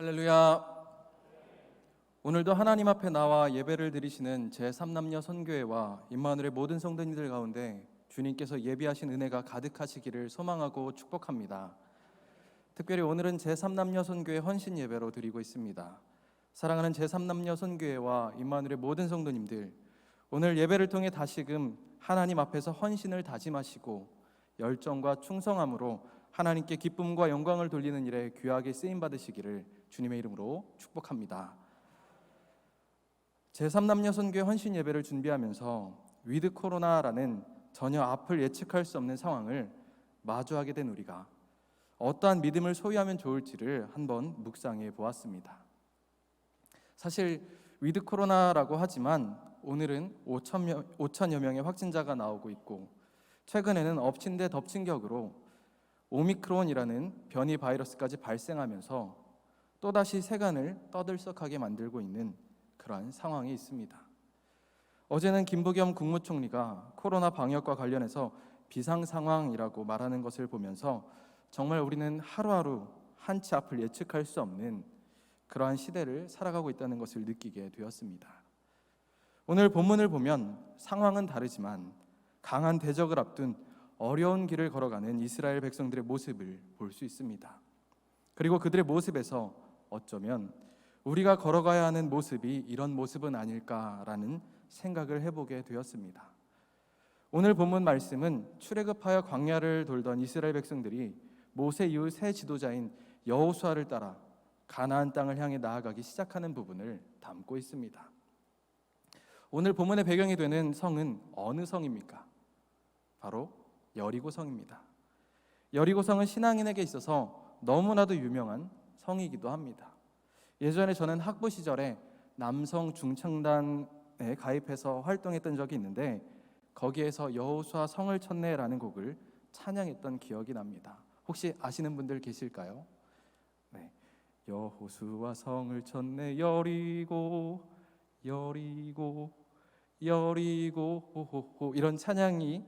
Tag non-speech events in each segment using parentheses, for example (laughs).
할렐루야. 오늘도 하나님 앞에 나와 예배를 드리시는 제 3남녀 선교회와 임마누엘의 모든 성도님들 가운데 주님께서 예비하신 은혜가 가득하시기를 소망하고 축복합니다. 특별히 오늘은 제 3남녀 선교회 헌신 예배로 드리고 있습니다. 사랑하는 제 3남녀 선교회와 임마누엘의 모든 성도님들 오늘 예배를 통해 다시금 하나님 앞에서 헌신을 다짐하시고 열정과 충성함으로 하나님께 기쁨과 영광을 돌리는 일에 귀하게 쓰임 받으시기를 주님의 이름으로 축복합니다. 제3남녀 선교회 헌신 예배를 준비하면서 위드 코로나라는 전혀 앞을 예측할 수 없는 상황을 마주하게 된 우리가 어떠한 믿음을 소유하면 좋을지를 한번 묵상해 보았습니다. 사실 위드 코로나라고 하지만 오늘은 5천여, 5천여 명의 확진자가 나오고 있고 최근에는 엎친 데 덮친 격으로 오미크론이라는 변이 바이러스까지 발생하면서 또다시 세간을 떠들썩하게 만들고 있는 그러한 상황이 있습니다. 어제는 김부겸 국무총리가 코로나 방역과 관련해서 비상 상황이라고 말하는 것을 보면서 정말 우리는 하루하루 한치 앞을 예측할 수 없는 그러한 시대를 살아가고 있다는 것을 느끼게 되었습니다. 오늘 본문을 보면 상황은 다르지만 강한 대적을 앞둔 어려운 길을 걸어가는 이스라엘 백성들의 모습을 볼 수 있습니다. 그리고 그들의 모습에서 어쩌면 우리가 걸어가야 하는 모습이 이런 모습은 아닐까라는 생각을 해보게 되었습니다. 오늘 본문 말씀은 출애굽하여 광야를 돌던 이스라엘 백성들이 모세 이후 새 지도자인 여호수아를 따라 가나안 땅을 향해 나아가기 시작하는 부분을 담고 있습니다. 오늘 본문의 배경이 되는 성은 어느 성입니까? 바로 여리고 성입니다. 여리고 성은 신앙인에게 있어서 너무나도 유명한 성이기도 합니다. 예전에 저는 학부 시절에 남성 중창단에 가입해서 활동했던 적이 있는데 거기에서 여호수아 성을 쳤네라는 곡을 찬양했던 기억이 납니다. 혹시 아시는 분들 계실까요? 네. 여호수아 성을 쳤네 여리고 여리고 여리고 호호호 이런 찬양이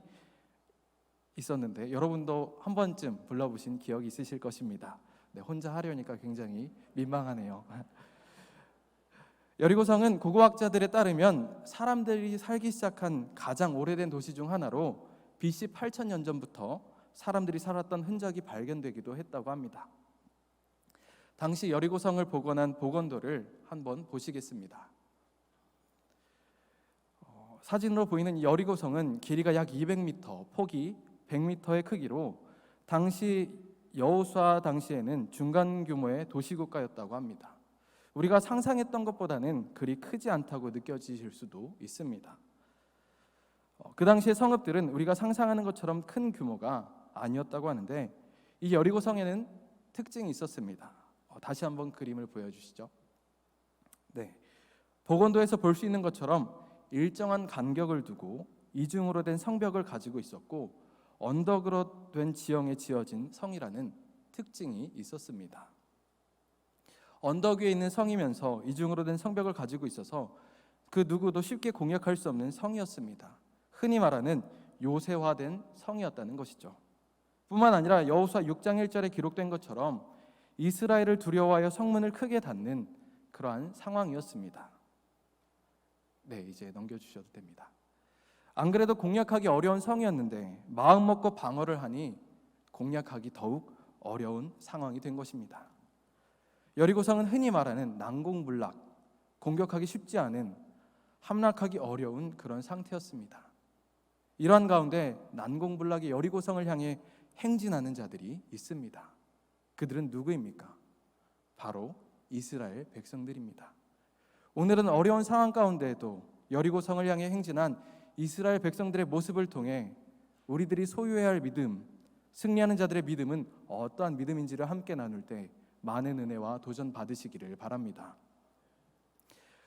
있었는데 여러분도 한 번쯤 불러보신 기억이 있으실 것입니다. 네, 혼자 하려니까 굉장히 민망하네요. (laughs) 여리고성은 고고학자들에 따르면 사람들이 살기 시작한 가장 오래된 도시 중 하나로 BC 8000년 전부터 사람들이 살았던 흔적이 발견되기도 했다고 합니다. 당시 여리고성을 복원한 복원도를 한번 보시겠습니다. 어, 사진으로 보이는 여리고성은 길이가 약 200m, 폭이 100m의 크기로 당시 여호수아 당시에는 중간 규모의 도시국가였다고 합니다. 우리가 상상했던 것보다는 그리 크지 않다고 느껴지실 수도 있습니다. 어, 그 당시의 성읍들은 우리가 상상하는 것처럼 큰 규모가 아니었다고 하는데 이 여리고 성에는 특징이 있었습니다. 어, 다시 한번 그림을 보여주시죠. 네, 보건도에서 볼 수 있는 것처럼 일정한 간격을 두고 이중으로 된 성벽을 가지고 있었고 언덕으로 된 지형에 지어진 성이라는 특징이 있었습니다. 언덕 위에 있는 성이면서 이중으로 된 성벽을 가지고 있어서 그 누구도 쉽게 공략할 수 없는 성이었습니다. 흔히 말하는 요새화된 성이었다는 것이죠. 뿐만 아니라 여호수아 6장 1절에 기록된 것처럼 이스라엘을 두려워하여 성문을 크게 닫는 그러한 상황이었습니다. 네, 이제 넘겨 주셔도 됩니다. 안 그래도 공략하기 어려운 성이었는데 마음 먹고 방어를 하니 공략하기 더욱 어려운 상황이 된 것입니다. 여리고성은 흔히 말하는 난공불락, 공격하기 쉽지 않은 함락하기 어려운 그런 상태였습니다. 이러한 가운데 난공불락의 여리고성을 향해 행진하는 자들이 있습니다. 그들은 누구입니까? 바로 이스라엘 백성들입니다. 오늘은 어려운 상황 가운데에도 여리고성을 향해 행진한 이스라엘 백성들의 모습을 통해 우리들이 소유해야 할 믿음, 승리하는 자들의 믿음은 어떠한 믿음인지를 함께 나눌 때 많은 은혜와 도전 받으시기를 바랍니다.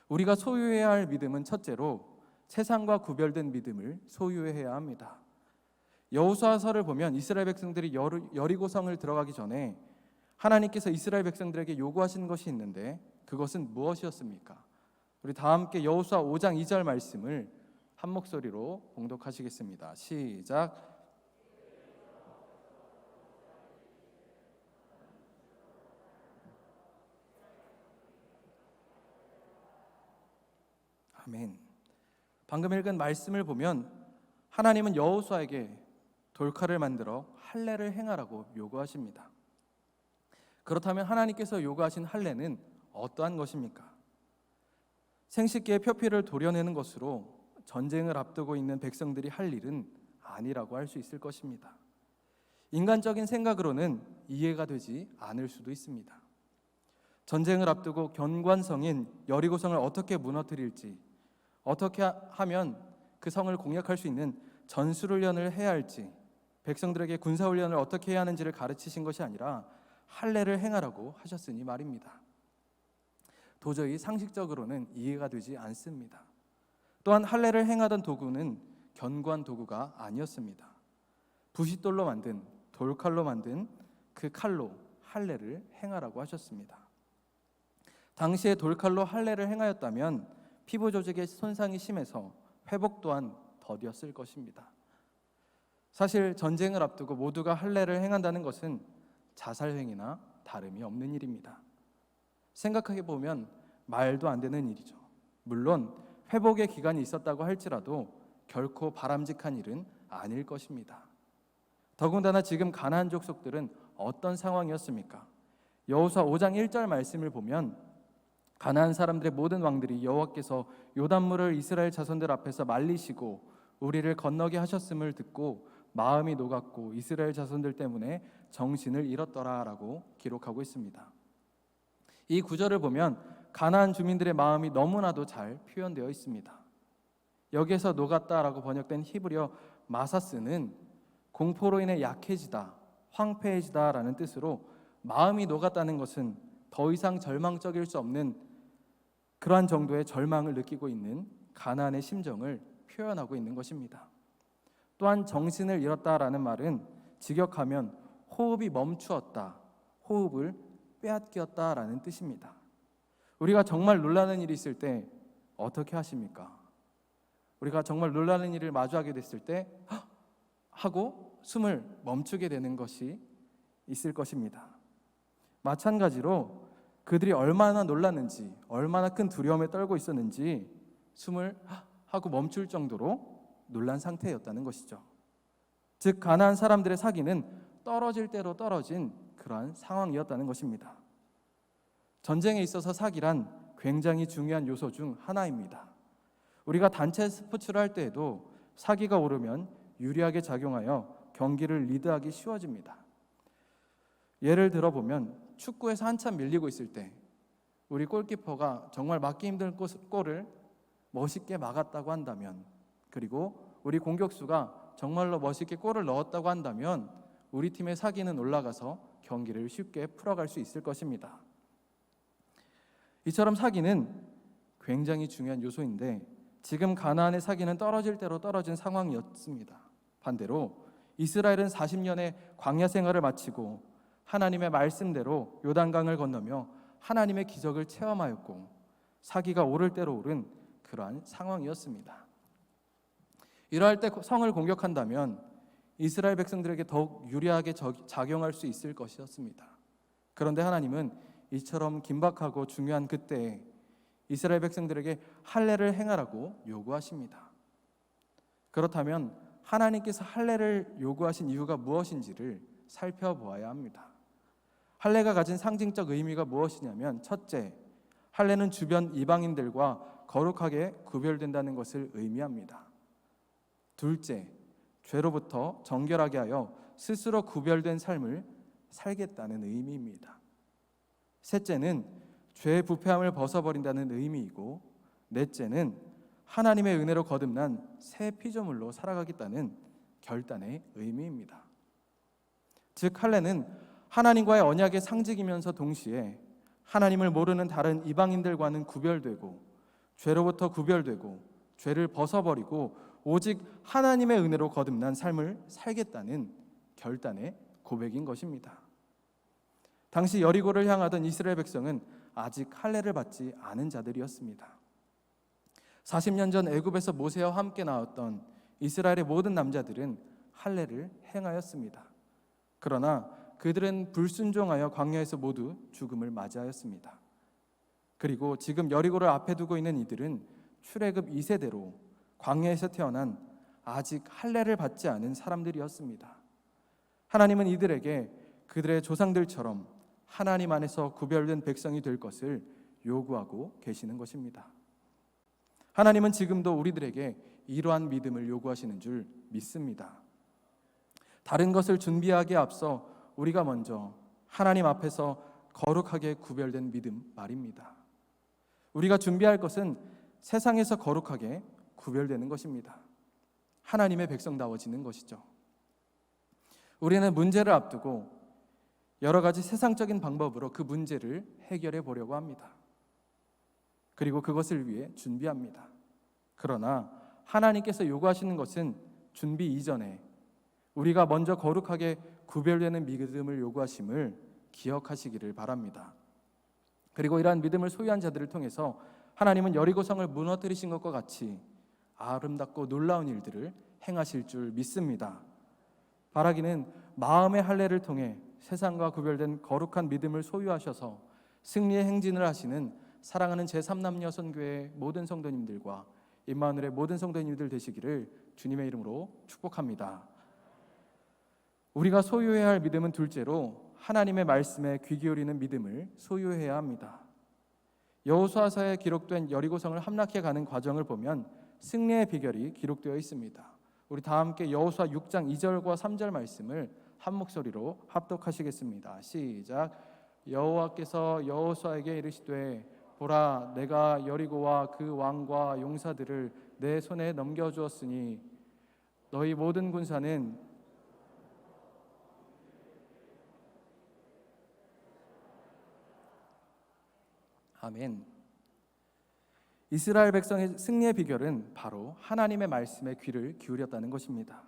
우리가 소유해야 할 믿음은 첫째로 세상과 구별된 믿음을 소유해야 합니다. 여호수아서를 보면 이스라엘 백성들이 여리고성을 들어가기 전에 하나님께서 이스라엘 백성들에게 요구하신 것이 있는데 그것은 무엇이었습니까? 우리 다 함께 여호수아 5장 2절 말씀을 한 목소리로 봉독하시겠습니다. 시작. 아멘. 방금 읽은 말씀을 보면 하나님은 여호수아에게 돌칼을 만들어 할례를 행하라고 요구하십니다. 그렇다면 하나님께서 요구하신 할례는 어떠한 것입니까? 생식기의 표피를 도려내는 것으로 전쟁을 앞두고 있는 백성들이 할 일은 아니라고 할 수 있을 것입니다. 인간적인 생각으로는 이해가 되지 않을 수도 있습니다. 전쟁을 앞두고 견관성인 여리고성을 어떻게 무너뜨릴지, 어떻게 하면 그 성을 공략할 수 있는 전술훈련을 해야 할지, 백성들에게 군사훈련을 어떻게 해야 하는지를 가르치신 것이 아니라 할례를 행하라고 하셨으니 말입니다. 도저히 상식적으로는 이해가 되지 않습니다. 또한 할례를 행하던 도구는 견고한 도구가 아니었습니다. 부싯돌로 만든 돌칼로 만든 그 칼로 할례를 행하라고 하셨습니다. 당시에 돌칼로 할례를 행하였다면 피부 조직의 손상이 심해서 회복 또한 더디었을 것입니다. 사실 전쟁을 앞두고 모두가 할례를 행한다는 것은 자살행위나 다름이 없는 일입니다. 생각해 보면 말도 안 되는 일이죠. 물론 회복의 기간이 있었다고 할지라도 결코 바람직한 일은 아닐 것입니다. 더군다나 지금 가나안 족속들은 어떤 상황이었습니까? 여호수아 5장 1절 말씀을 보면 가나안 사람들의 모든 왕들이 여호와께서 요단물을 이스라엘 자손들 앞에서 말리시고 우리를 건너게 하셨음을 듣고 마음이 녹았고 이스라엘 자손들 때문에 정신을 잃었더라라고 기록하고 있습니다. 이 구절을 보면 가나안 주민들의 마음이 너무나도 잘 표현되어 있습니다. 여기에서 녹았다라고 번역된 히브리어 마사스는 공포로 인해 약해지다, 황폐해지다라는 뜻으로 마음이 녹았다는 것은 더 이상 절망적일 수 없는 그러한 정도의 절망을 느끼고 있는 가나안의 심정을 표현하고 있는 것입니다. 또한 정신을 잃었다라는 말은 직역하면 호흡이 멈추었다, 호흡을 빼앗겼다라는 뜻입니다. 우리가 정말 놀라는 일이 있을 때 어떻게 하십니까? 우리가 정말 놀라는 일을 마주하게 됐을 때 하고 숨을 멈추게 되는 것이 있을 것입니다. 마찬가지로 그들이 얼마나 놀랐는지, 얼마나 큰 두려움에 떨고 있었는지 숨을 하고 멈출 정도로 놀란 상태였다는 것이죠. 즉 가나안 사람들의 사기는 떨어질 대로 떨어진 그러한 상황이었다는 것입니다. 전쟁에 있어서 사기란 굉장히 중요한 요소 중 하나입니다. 우리가 단체 스포츠를 할 때에도 사기가 오르면 유리하게 작용하여 경기를 리드하기 쉬워집니다. 예를 들어 보면 축구에서 한참 밀리고 있을 때 우리 골키퍼가 정말 막기 힘든 골을 멋있게 막았다고 한다면 그리고 우리 공격수가 정말로 멋있게 골을 넣었다고 한다면 우리 팀의 사기는 올라가서 경기를 쉽게 풀어갈 수 있을 것입니다. 이처럼 사기는 굉장히 중요한 요소인데 지금 가나안의 사기는 떨어질 대로 떨어진 상황이었습니다. 반대로 이스라엘은 40년의 광야 생활을 마치고 하나님의 말씀대로 요단강을 건너며 하나님의 기적을 체험하였고 사기가 오를 대로 오른 그러한 상황이었습니다. 이러할 때 성을 공격한다면 이스라엘 백성들에게 더욱 유리하게 작용할 수 있을 것이었습니다. 그런데 하나님은 이처럼 긴박하고 중요한 그때에 이스라엘 백성들에게 할례를 행하라고 요구하십니다. 그렇다면 하나님께서 할례를 요구하신 이유가 무엇인지를 살펴보아야 합니다. 할례가 가진 상징적 의미가 무엇이냐면 첫째, 할례는 주변 이방인들과 거룩하게 구별된다는 것을 의미합니다. 둘째, 죄로부터 정결하게 하여 스스로 구별된 삶을 살겠다는 의미입니다. 셋째는 죄의 부패함을 벗어버린다는 의미이고 넷째는 하나님의 은혜로 거듭난 새 피조물로 살아가겠다는 결단의 의미입니다. 즉 할례는 하나님과의 언약의 상징이면서 동시에 하나님을 모르는 다른 이방인들과는 구별되고 죄로부터 구별되고 죄를 벗어버리고 오직 하나님의 은혜로 거듭난 삶을 살겠다는 결단의 고백인 것입니다. 당시 여리고를 향하던 이스라엘 백성은 아직 할례를 받지 않은 자들이었습니다. 40년 전 애굽에서 모세와 함께 나왔던 이스라엘의 모든 남자들은 할례를 행하였습니다. 그러나 그들은 불순종하여 광야에서 모두 죽음을 맞이하였습니다. 그리고 지금 여리고를 앞에 두고 있는 이들은 출애굽 2세대로 광야에서 태어난 아직 할례를 받지 않은 사람들이었습니다. 하나님은 이들에게 그들의 조상들처럼 하나님 안에서 구별된 백성이 될 것을 요구하고 계시는 것입니다. 하나님은 지금도 우리들에게 이러한 믿음을 요구하시는 줄 믿습니다. 다른 것을 준비하기에 앞서 우리가 먼저 하나님 앞에서 거룩하게 구별된 믿음 말입니다. 우리가 준비할 것은 세상에서 거룩하게 구별되는 것입니다. 하나님의 백성다워지는 것이죠. 우리는 문제를 앞두고 여러 가지 세상적인 방법으로 그 문제를 해결해 보려고 합니다. 그리고 그것을 위해 준비합니다. 그러나 하나님께서 요구하시는 것은 준비 이전에 우리가 먼저 거룩하게 구별되는 믿음을 요구하심을 기억하시기를 바랍니다. 그리고 이러한 믿음을 소유한 자들을 통해서 하나님은 여리고성을 무너뜨리신 것과 같이 아름답고 놀라운 일들을 행하실 줄 믿습니다. 바라기는 마음의 할례를 통해 세상과 구별된 거룩한 믿음을 소유하셔서 승리의 행진을 하시는 사랑하는 제3남녀 선교회 모든 성도님들과 임마누엘의 모든 성도님들 되시기를 주님의 이름으로 축복합니다. 우리가 소유해야 할 믿음은 둘째로 하나님의 말씀에 귀 기울이는 믿음을 소유해야 합니다. 여호수아서에 기록된 여리고성을 함락해 가는 과정을 보면 승리의 비결이 기록되어 있습니다. 우리 다 함께 여호수아 6장 2절과 3절 말씀을 한 목소리로 합독하시겠습니다. 시작. 여호와께서 여호수아에게 이르시되 보라 내가 여리고와 그 왕과 용사들을 내 손에 넘겨 주었으니 너희 모든 군사는 아멘. 이스라엘 백성의 승리의 비결은 바로 하나님의 말씀에 귀를 기울였다는 것입니다.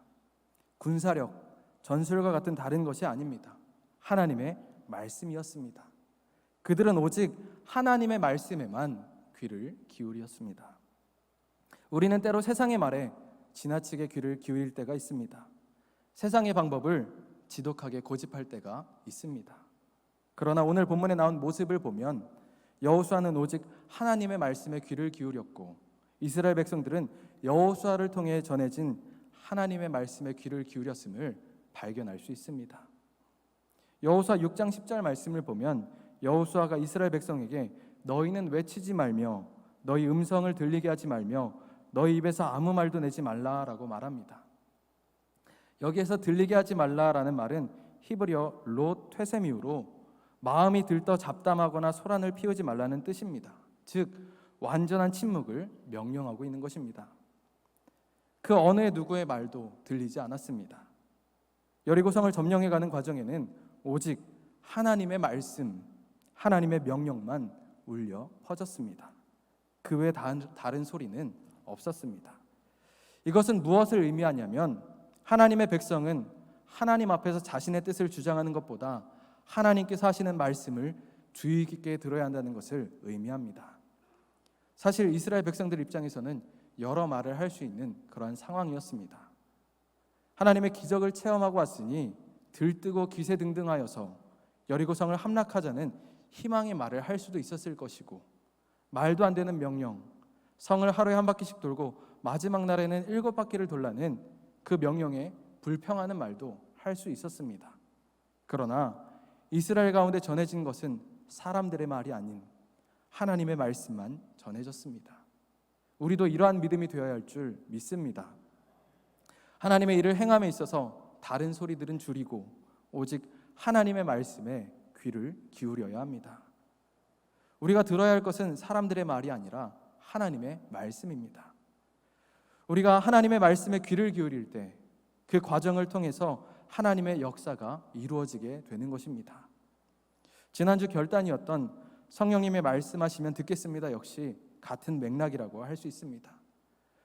군사력, 전술과 같은 다른 것이 아닙니다. 하나님의 말씀이었습니다. 그들은 오직 하나님의 말씀에만 귀를 기울였습니다. 우리는 때로 세상의 말에 지나치게 귀를 기울일 때가 있습니다. 세상의 방법을 지독하게 고집할 때가 있습니다. 그러나 오늘 본문에 나온 모습을 보면 여호수아는 오직 하나님의 말씀에 귀를 기울였고 이스라엘 백성들은 여호수아를 통해 전해진 하나님의 말씀에 귀를 기울였음을 발견할 수 있습니다. 여호수아 6장 10절 말씀을 보면 여호수아가 이스라엘 백성에게 너희는 외치지 말며 너희 음성을 들리게 하지 말며 너희 입에서 아무 말도 내지 말라라고 말합니다. 여기에서 들리게 하지 말라라는 말은 히브리어 롯 퇴세미우로 마음이 들떠 잡담하거나 소란을 피우지 말라는 뜻입니다. 즉 완전한 침묵을 명령하고 있는 것입니다. 그 어느 누구의 말도 들리지 않았습니다. 여리고성을 점령해 가는 과정에는 오직 하나님의 말씀, 하나님의 명령만 울려 퍼졌습니다. 그 외 다른 소리는 없었습니다. 이것은 무엇을 의미하냐면 하나님의 백성은 하나님 앞에서 자신의 뜻을 주장하는 것보다 하나님께서 하시는 말씀을 주의 깊게 들어야 한다는 것을 의미합니다. 사실 이스라엘 백성들 입장에서는 여러 말을 할 수 있는 그러한 상황이었습니다. 하나님의 기적을 체험하고 왔으니 들뜨고 기세 등등하여서 여리고성을 함락하자는 희망의 말을 할 수도 있었을 것이고 말도 안 되는 명령, 성을 하루에 한 바퀴씩 돌고 마지막 날에는 일곱 바퀴를 돌라는 그 명령에 불평하는 말도 할 수 있었습니다. 그러나 이스라엘 가운데 전해진 것은 사람들의 말이 아닌 하나님의 말씀만 전해졌습니다. 우리도 이러한 믿음이 되어야 할 줄 믿습니다. 하나님의 일을 행함에 있어서 다른 소리들은 줄이고 오직 하나님의 말씀에 귀를 기울여야 합니다. 우리가 들어야 할 것은 사람들의 말이 아니라 하나님의 말씀입니다. 우리가 하나님의 말씀에 귀를 기울일 때 그 과정을 통해서 하나님의 역사가 이루어지게 되는 것입니다. 지난주 결단이었던 성령님의 말씀하시면 듣겠습니다. 역시 같은 맥락이라고 할 수 있습니다.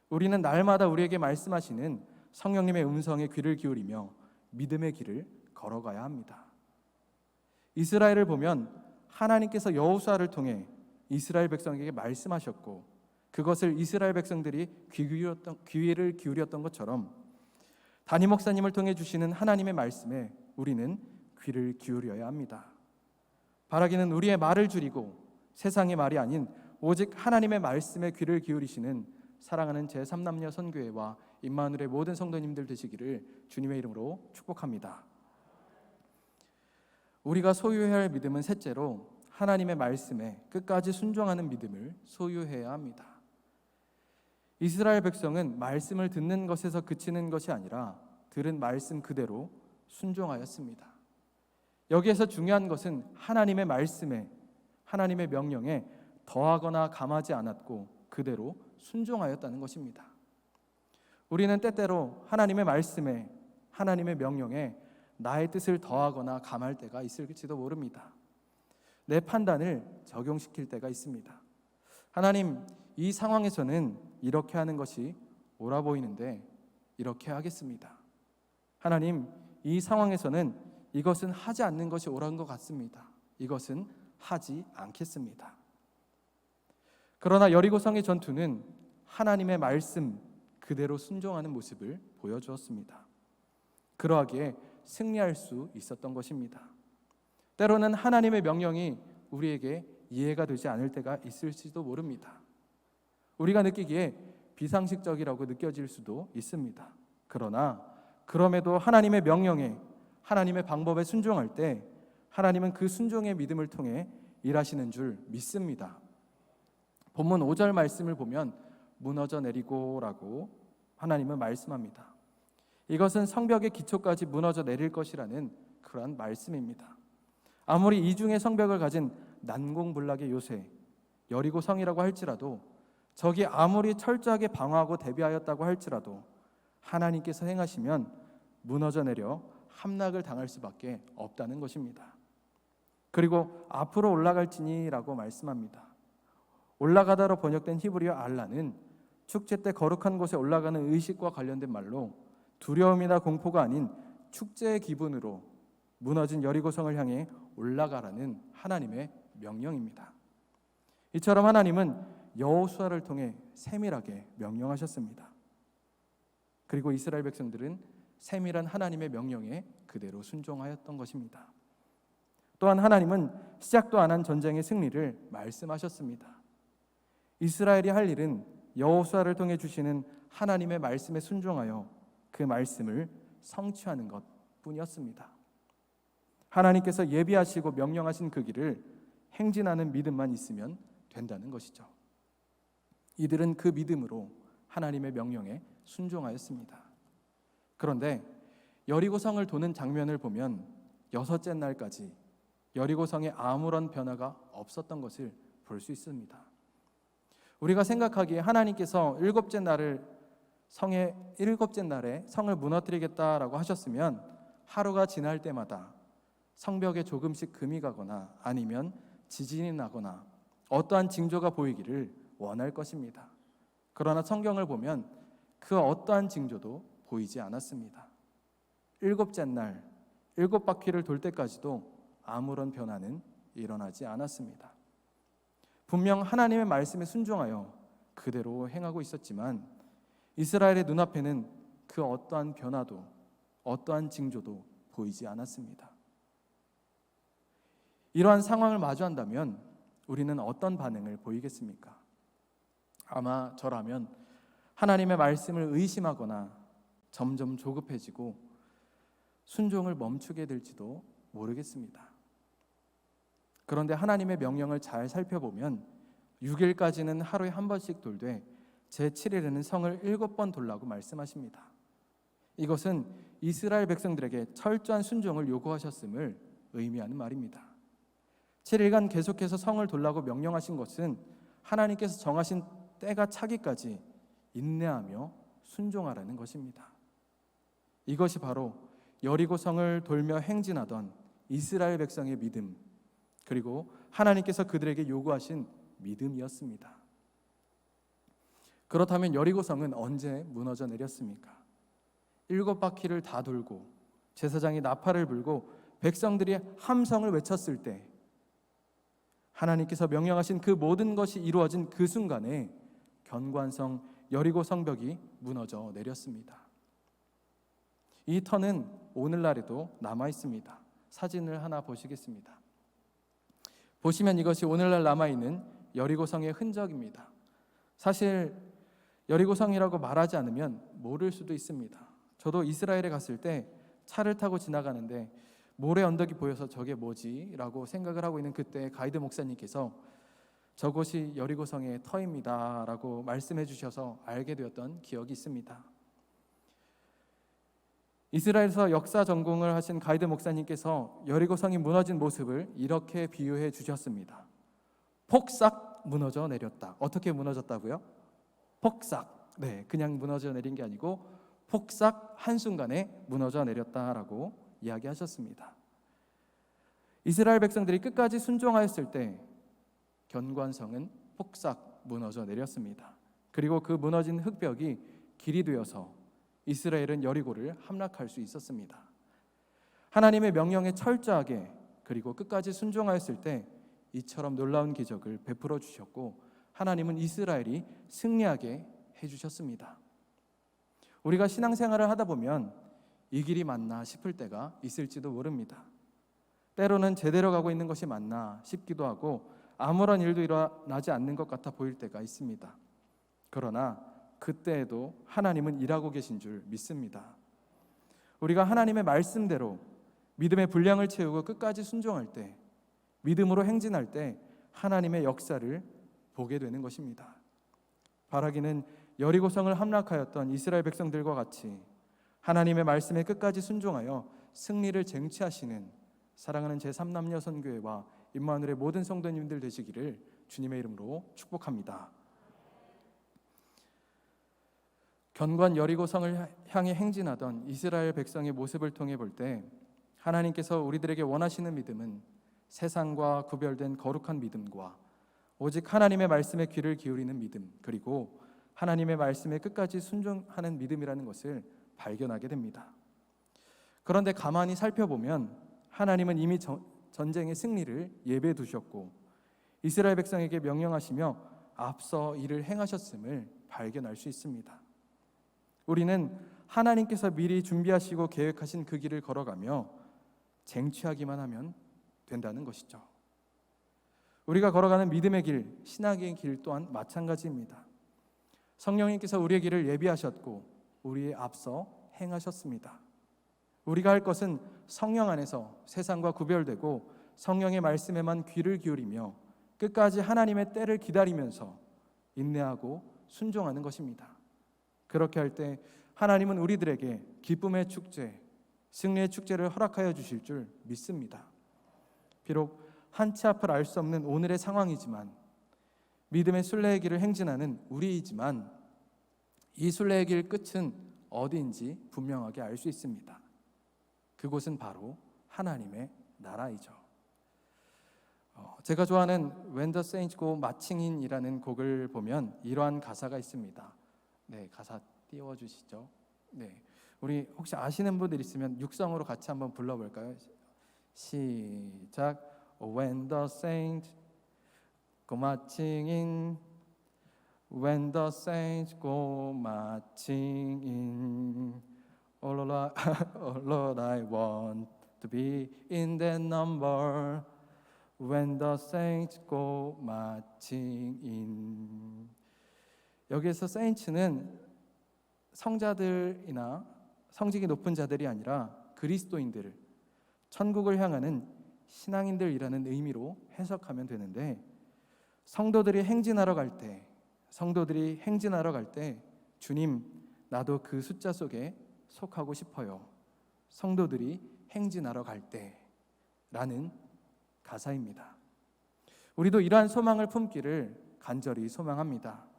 우리는 날마다 우리에게 말씀하시는 성령님의 음성에 귀를 기울이며 믿음의 길을 걸어가야 합니다. 이스라엘을 보면 하나님께서 여호수아를 통해 이스라엘 백성에게 말씀하셨고 그것을 이스라엘 백성들이 귀 기울였던, 귀를 기울였던 것처럼 담임 목사님을 통해 주시는 하나님의 말씀에 우리는 귀를 기울여야 합니다. 바라기는 우리의 말을 줄이고 세상의 말이 아닌 오직 하나님의 말씀에 귀를 기울이시는 사랑하는 제3남녀 선교회와 임마누엘의 모든 성도님들 되시기를 주님의 이름으로 축복합니다. 우리가 소유해야 할 믿음은 셋째로 하나님의 말씀에 끝까지 순종하는 믿음을 소유해야 합니다. 이스라엘 백성은 말씀을 듣는 것에서 그치는 것이 아니라 들은 말씀 그대로 순종하였습니다. 여기에서 중요한 것은 하나님의 말씀에 하나님의 명령에 더하거나 감하지 않았고 그대로 순종하였다는 것입니다. 우리는 때때로 하나님의 말씀에 하나님의 명령에 나의 뜻을 더하거나 감할 때가 있을지도 모릅니다. 내 판단을 적용시킬 때가 있습니다. 하나님, 이 상황에서는 이렇게 하는 것이 옳아 보이는데 이렇게 하겠습니다. 하나님, 이 상황에서는 이것은 하지 않는 것이 옳은 것 같습니다. 이것은 하지 않겠습니다. 그러나 여리고성의 전투는 하나님의 말씀 그대로 순종하는 모습을 보여주었습니다. 그러하기에 승리할 수 있었던 것입니다. 때로는 하나님의 명령이 우리에게 이해가 되지 않을 때가 있을지도 모릅니다. 우리가 느끼기에 비상식적이라고 느껴질 수도 있습니다. 그러나 그럼에도 하나님의 명령에 하나님의 방법에 순종할 때 하나님은 그 순종의 믿음을 통해 일하시는 줄 믿습니다. 본문 5절 말씀을 보면 무너져 내리고라고 하나님은 말씀합니다. 이것은 성벽의 기초까지 무너져 내릴 것이라는 그러한 말씀입니다. 아무리 이중의 성벽을 가진 난공불락의 요새 여리고 성이라고 할지라도 적이 아무리 철저하게 방어하고 대비하였다고 할지라도 하나님께서 행하시면 무너져 내려 함락을 당할 수밖에 없다는 것입니다. 그리고 앞으로 올라갈지니라고 말씀합니다. 올라가다로 번역된 히브리어 알라는 축제 때 거룩한 곳에 올라가는 의식과 관련된 말로 두려움이나 공포가 아닌 축제의 기분으로 무너진 여리고성을 향해 올라가라는 하나님의 명령입니다. 이처럼 하나님은 여호수아를 통해 세밀하게 명령하셨습니다. 그리고 이스라엘 백성들은 세밀한 하나님의 명령에 그대로 순종하였던 것입니다. 또한 하나님은 시작도 안 한 전쟁의 승리를 말씀하셨습니다. 이스라엘이 할 일은 여호수아를 통해 주시는 하나님의 말씀에 순종하여 그 말씀을 성취하는 것뿐이었습니다. 하나님께서 예비하시고 명령하신 그 길을 행진하는 믿음만 있으면 된다는 것이죠. 이들은 그 믿음으로 하나님의 명령에 순종하였습니다. 그런데 여리고성을 도는 장면을 보면 여섯째 날까지 여리고성에 아무런 변화가 없었던 것을 볼 수 있습니다. 우리가 생각하기에 하나님께서 일곱째 날을 성의 일곱째 날에 성을 무너뜨리겠다라고 하셨으면 하루가 지날 때마다 성벽에 조금씩 금이 가거나 아니면 지진이 나거나 어떠한 징조가 보이기를 원할 것입니다. 그러나 성경을 보면 그 어떠한 징조도 보이지 않았습니다. 일곱째 날 일곱 바퀴를 돌 때까지도 아무런 변화는 일어나지 않았습니다. 분명 하나님의 말씀에 순종하여 그대로 행하고 있었지만 이스라엘의 눈앞에는 그 어떠한 변화도 어떠한 징조도 보이지 않았습니다. 이러한 상황을 마주한다면 우리는 어떤 반응을 보이겠습니까? 아마 저라면 하나님의 말씀을 의심하거나 점점 조급해지고 순종을 멈추게 될지도 모르겠습니다. 그런데 하나님의 명령을 잘 살펴보면 6일까지는 하루에 한 번씩 돌되 제7일에는 성을 일곱 번 돌라고 말씀하십니다. 이것은 이스라엘 백성들에게 철저한 순종을 요구하셨음을 의미하는 말입니다. 7일간 계속해서 성을 돌라고 명령하신 것은 하나님께서 정하신 때가 차기까지 인내하며 순종하라는 것입니다. 이것이 바로 여리고 성을 돌며 행진하던 이스라엘 백성의 믿음, 그리고 하나님께서 그들에게 요구하신 믿음이었습니다. 그렇다면 여리고성은 언제 무너져 내렸습니까? 일곱 바퀴를 다 돌고 제사장이 나팔을 불고 백성들이 함성을 외쳤을 때 하나님께서 명령하신 그 모든 것이 이루어진 그 순간에 견관성 여리고 성벽이 무너져 내렸습니다. 이 터는 오늘날에도 남아 있습니다. 사진을 하나 보시겠습니다. 보시면 이것이 오늘날 남아 있는 여리고성의 흔적입니다. 사실 여리고성이라고 말하지 않으면 모를 수도 있습니다. 저도 이스라엘에 갔을 때 차를 타고 지나가는데 모래 언덕이 보여서 저게 뭐지라고 생각을 하고 있는 그때 가이드 목사님께서 저곳이 여리고성의 터입니다라고 말씀해 주셔서 알게 되었던 기억이 있습니다. 이스라엘에서 역사 전공을 하신 가이드 목사님께서 여리고성이 무너진 모습을 이렇게 비유해 주셨습니다. 폭삭 무너져 내렸다. 어떻게 무너졌다고요? 폭삭. 네, 그냥 무너져 내린 게 아니고 폭삭 한순간에 무너져 내렸다라고 이야기하셨습니다. 이스라엘 백성들이 끝까지 순종하였을 때 견관성은 폭삭 무너져 내렸습니다. 그리고 그 무너진 흙벽이 길이 되어서 이스라엘은 여리고를 함락할 수 있었습니다. 하나님의 명령에 철저하게 그리고 끝까지 순종하였을 때 이처럼 놀라운 기적을 베풀어 주셨고 하나님은 이스라엘이 승리하게 해 주셨습니다. 우리가 신앙생활을 하다 보면 이 길이 맞나 싶을 때가 있을지도 모릅니다. 때로는 제대로 가고 있는 것이 맞나 싶기도 하고 아무런 일도 일어나지 않는 것 같아 보일 때가 있습니다. 그러나 그때에도 하나님은 일하고 계신 줄 믿습니다. 우리가 하나님의 말씀대로 믿음의 분량을 채우고 끝까지 순종할 때, 믿음으로 행진할 때 하나님의 역사를 보게 되는 것입니다. 바라기는 여리고성을 함락하였던 이스라엘 백성들과 같이 하나님의 말씀에 끝까지 순종하여 승리를 쟁취하시는 사랑하는 제3남녀 선교회와 임마누엘의 모든 성도님들 되시기를 주님의 이름으로 축복합니다. 견관 여리고성을 향해 행진하던 이스라엘 백성의 모습을 통해 볼 때 하나님께서 우리들에게 원하시는 믿음은 세상과 구별된 거룩한 믿음과 오직 하나님의 말씀에 귀를 기울이는 믿음 그리고 하나님의 말씀에 끝까지 순종하는 믿음이라는 것을 발견하게 됩니다. 그런데 가만히 살펴보면 하나님은 이미 전쟁의 승리를 예배해 두셨고 이스라엘 백성에게 명령하시며 앞서 일을 행하셨음을 발견할 수 있습니다. 우리는 하나님께서 미리 준비하시고 계획하신 그 길을 걸어가며 쟁취하기만 하면 된다는 것이죠. 우리가 걸어가는 믿음의 길, 신학의 길 또한 마찬가지입니다. 성령님께서 우리의 길을 예비하셨고 우리의 앞서 행하셨습니다. 우리가 할 것은 성령 안에서 세상과 구별되고 성령의 말씀에만 귀를 기울이며 끝까지 하나님의 때를 기다리면서 인내하고 순종하는 것입니다. 그렇게 할 때 하나님은 우리들에게 기쁨의 축제, 승리의 축제를 허락하여 주실 줄 믿습니다. 비록 한치 앞을 알 수 없는 오늘의 상황이지만 믿음의 순례의 길을 행진하는 우리이지만 이 순례의 길 끝은 어디인지 분명하게 알 수 있습니다. 그곳은 바로 하나님의 나라이죠. 어, 제가 좋아하는 Go Marching In이라는 곡을 보면 이러한 가사가 있습니다. 네, 가사 띄워 주시죠. 네. 우리 혹시 아시는 분들 있으면 육성으로 같이 한번 불러 볼까요? 시작. When the saints go marching in When the saints go marching in Oh Lord, I, oh Lord, I want to be in that number when the saints go marching in. 여기에서 saints는 성자들이나 성직이 높은 자들이 아니라 그리스도인들, 천국을 향하는 신앙인들이라는 의미로 해석하면 되는데 성도들이 행진하러 갈 때, 성도들이 행진하러 갈 때 주님 나도 그 숫자 속에 속하고 싶어요. 성도들이 행진하러 갈 때라는 가사입니다. 우리도 이러한 소망을 품기를 간절히 소망합니다.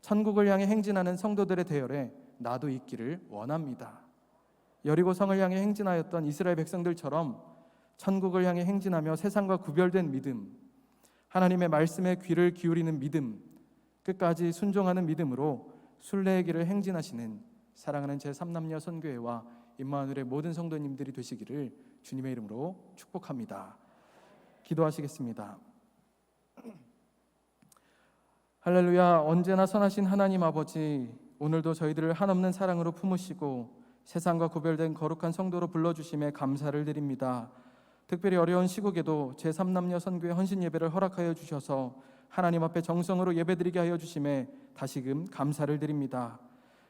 천국을 향해 행진하는 성도들의 대열에 나도 있기를 원합니다. 여리고 성을 향해 행진하였던 이스라엘 백성들처럼 천국을 향해 행진하며 세상과 구별된 믿음, 하나님의 말씀에 귀를 기울이는 믿음, 끝까지 순종하는 믿음으로 순례의 길을 행진하시는 사랑하는 제 3남녀 선교회와 임마누엘의 모든 성도님들이 되시기를 주님의 이름으로 축복합니다. 기도하시겠습니다. 할렐루야 언제나 선하신 하나님 아버지 오늘도 저희들을 한없는 사랑으로 품으시고 세상과 구별된 거룩한 성도로 불러주심에 감사를 드립니다. 특별히 어려운 시국에도 제3남녀 선교의 헌신 예배를 허락하여 주셔서 하나님 앞에 정성으로 예배드리게 하여 주심에 다시금 감사를 드립니다.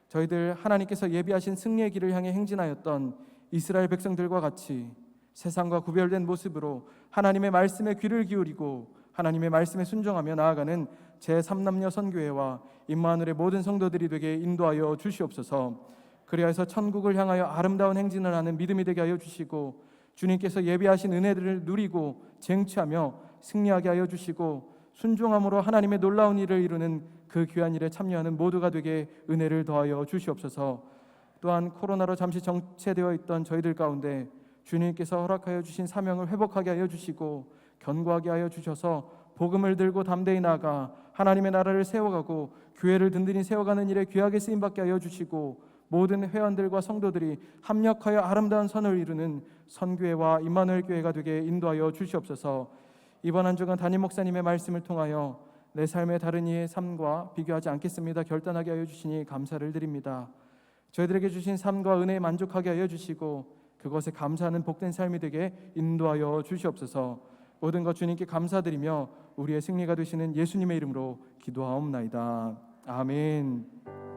저희들 하나님께서 예비하신 승리의 길을 향해 행진하였던 이스라엘 백성들과 같이 세상과 구별된 모습으로 하나님의 말씀에 귀를 기울이고 하나님의 말씀에 순종하며 나아가는 제3남녀 선교회와 임마누엘의 모든 성도들이 되게 인도하여 주시옵소서. 그리하여서 천국을 향하여 아름다운 행진을 하는 믿음이 되게 하여 주시고 주님께서 예비하신 은혜들을 누리고 쟁취하며 승리하게 하여 주시고 순종함으로 하나님의 놀라운 일을 이루는 그 귀한 일에 참여하는 모두가 되게 은혜를 더하여 주시옵소서. 또한 코로나로 잠시 정체되어 있던 저희들 가운데 주님께서 허락하여 주신 사명을 회복하게 하여 주시고 견고하게 하여 주셔서 복음을 들고 담대히 나아가 하나님의 나라를 세워가고 교회를 든든히 세워가는 일에 귀하게 쓰임 받게 하여 주시고 모든 회원들과 성도들이 합력하여 아름다운 선을 이루는 선교회와 임마누엘 교회가 되게 인도하여 주시옵소서. 이번 한 주간 담임 목사님의 말씀을 통하여 내 삶의 다른 이의 삶과 비교하지 않겠습니다. 결단하게 하여 주시니 감사를 드립니다. 저희들에게 주신 삶과 은혜에 만족하게 하여 주시고 그것에 감사하는 복된 삶이 되게 인도하여 주시옵소서. 모든 것 주님께 감사드리며 우리의 승리가 되시는 예수님의 이름으로 기도하옵나이다. 아멘.